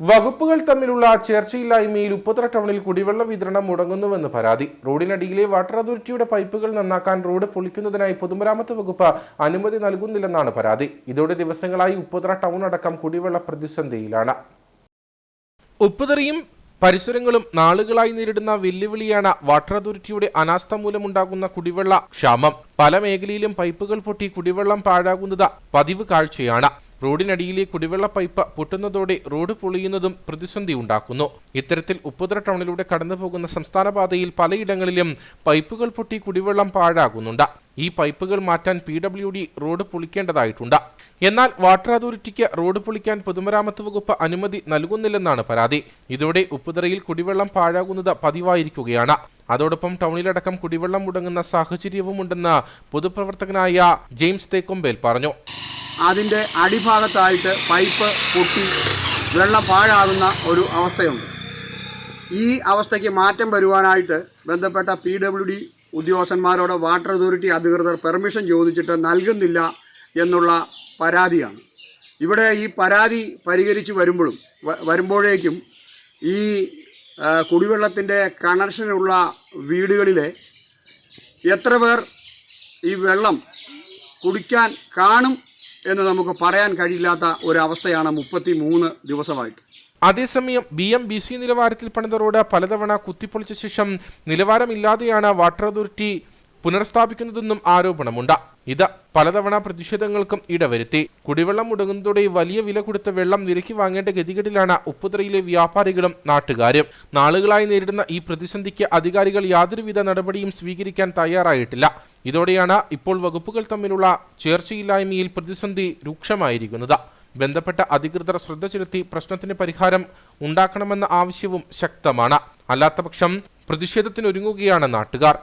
വകുപ്പുകൾ തമ്മിലുള്ള ചേർച്ചയില്ലായ്മയിൽ ഉപ്പുതറ ടൗണിൽ കുടിവെള്ള വിതരണം മുടങ്ങുന്നുവെന്ന് പരാതി. റോഡിനടിയിലെ വാട്ടർ അതോറിറ്റിയുടെ പൈപ്പുകൾ നന്നാക്കാൻ റോഡ് പൊളിക്കുന്നതിനായി പൊതുമരാമത്ത് വകുപ്പ് അനുമതി നൽകുന്നില്ലെന്നാണ് പരാതി. ഇതോടെ ദിവസങ്ങളായി ഉപ്പുതറ ടൗൺ അടക്കം കുടിവെള്ള പ്രതിസന്ധിയിലാണ്. ഉപ്പുതറയും പരിസരങ്ങളും നാളുകളായി നേരിടുന്ന വെല്ലുവിളിയാണ് വാട്ടർ അതോറിറ്റിയുടെ അനാസ്ഥ മൂലമുണ്ടാകുന്ന കുടിവെള്ള ക്ഷാമം. പല മേഖലയിലും പൈപ്പുകൾ പൊട്ടി കുടിവെള്ളം പാഴാകുന്നത് പതിവ് കാഴ്ചയാണ്. റോഡിനടിയിലെ കുടിവെള്ള പൈപ്പ് പൊട്ടുന്നതോടെ റോഡ് പൊളിയുന്നതും പ്രതിസന്ധി ഉണ്ടാക്കുന്നു. ഇത്തരത്തിൽ ഉപ്പുതറ ടൗണിലൂടെ കടന്നുപോകുന്ന സംസ്ഥാന പാതയിൽ പലയിടങ്ങളിലും പൈപ്പുകൾ പൊട്ടി കുടിവെള്ളം പാഴാകുന്നുണ്ട്. ഈ പൈപ്പുകൾ മാറ്റാൻ പി ഡബ്ല്യു ഡി റോഡ് പൊളിക്കേണ്ടതായിട്ടുണ്ട്. എന്നാൽ വാട്ടർ അതോറിറ്റിക്ക് റോഡ് പൊളിക്കാൻ പൊതുമരാമത്ത് വകുപ്പ് അനുമതി നൽകുന്നില്ലെന്നാണ് പരാതി. ഇതോടെ ഉപ്പുതറയിൽ കുടിവെള്ളം പാഴാകുന്നത് പതിവായിരിക്കുകയാണ്. അതോടൊപ്പം ടൗണിലടക്കം കുടിവെള്ളം മുടങ്ങുന്ന സാഹചര്യവുമുണ്ടെന്ന് പൊതുപ്രവർത്തകനായ ജെയിംസ് തേക്കൊമ്പേൽ പറഞ്ഞു. അതിന്റെ അടിഭാഗത്തായിട്ട് പൈപ്പ് പൊട്ടി വെള്ളം പാഴാകുന്ന ഒരു അവസ്ഥയുണ്ട്. ഈ അവസ്ഥയ്ക്ക് മാറ്റം വരുവാനായിട്ട് ബന്ധപ്പെട്ട പി ഡബ്ല്യു ഡി ഉദ്യോഗസ്ഥന്മാരോട് വാട്ടർ അതോറിറ്റി അധികൃതർ പെർമിഷൻ ചോദിച്ചിട്ട് നൽകുന്നില്ല എന്നുള്ള പരാതിയാണ്. ഇവിടെ ഈ പരാതി പരിഹരിച്ച് വരുമ്പോഴും വരുമ്പോഴേക്കും ഈ കുടിവെള്ളത്തിന്റെ കണക്ഷനുള്ള വീടുകളിലെ എത്ര പേർ ഈ വെള്ളം കുടിക്കാൻ കാണും എന്ന് നമുക്ക് പറയാൻ കഴിയില്ലാത്ത ഒരവസ്ഥയാണ് മുപ്പത്തി മൂന്ന് ദിവസമായിട്ട്. അതേസമയം ബി എം ബി സി നിലവാരത്തിൽ പണിത റോഡ് പലതവണ കുത്തിപ്പൊളിച്ച ശേഷം നിലവാരമില്ലാതെയാണ് വാട്ടർ അതോറിറ്റി പുനർസ്ഥാപിക്കുന്നതെന്നും ആരോപണമുണ്ട്. ഇത് പലതവണ പ്രതിഷേധങ്ങൾക്കും ഇടവരുത്തി. കുടിവെള്ളം മുടങ്ങുന്നതോടെ വലിയ വില കൊടുത്ത വെള്ളം നിരക്കി വാങ്ങേണ്ട ഗതികേടിലാണ് ഉപ്പുതറയിലെ വ്യാപാരികളും നാട്ടുകാരും. നാളുകളായി നേരിടുന്ന ഈ പ്രതിസന്ധിക്ക് അധികാരികൾ യാതൊരുവിധ നടപടിയും സ്വീകരിക്കാൻ തയ്യാറായിട്ടില്ല. ഇതോടെയാണ് ഇപ്പോൾ വകുപ്പുകൾ തമ്മിലുള്ള ചേർച്ചയില്ലായ്മയിൽ പ്രതിസന്ധി രൂക്ഷമായിരിക്കുന്നത്. ബന്ധപ്പെട്ട അധികൃതർ ശ്രദ്ധ ചെലുത്തി പ്രശ്നത്തിന് പരിഹാരം ഉണ്ടാക്കണമെന്ന ആവശ്യവും ശക്തമാണ്. അല്ലാത്തപക്ഷം പ്രതിഷേധത്തിനൊരുങ്ങുകയാണ് നാട്ടുകാർ.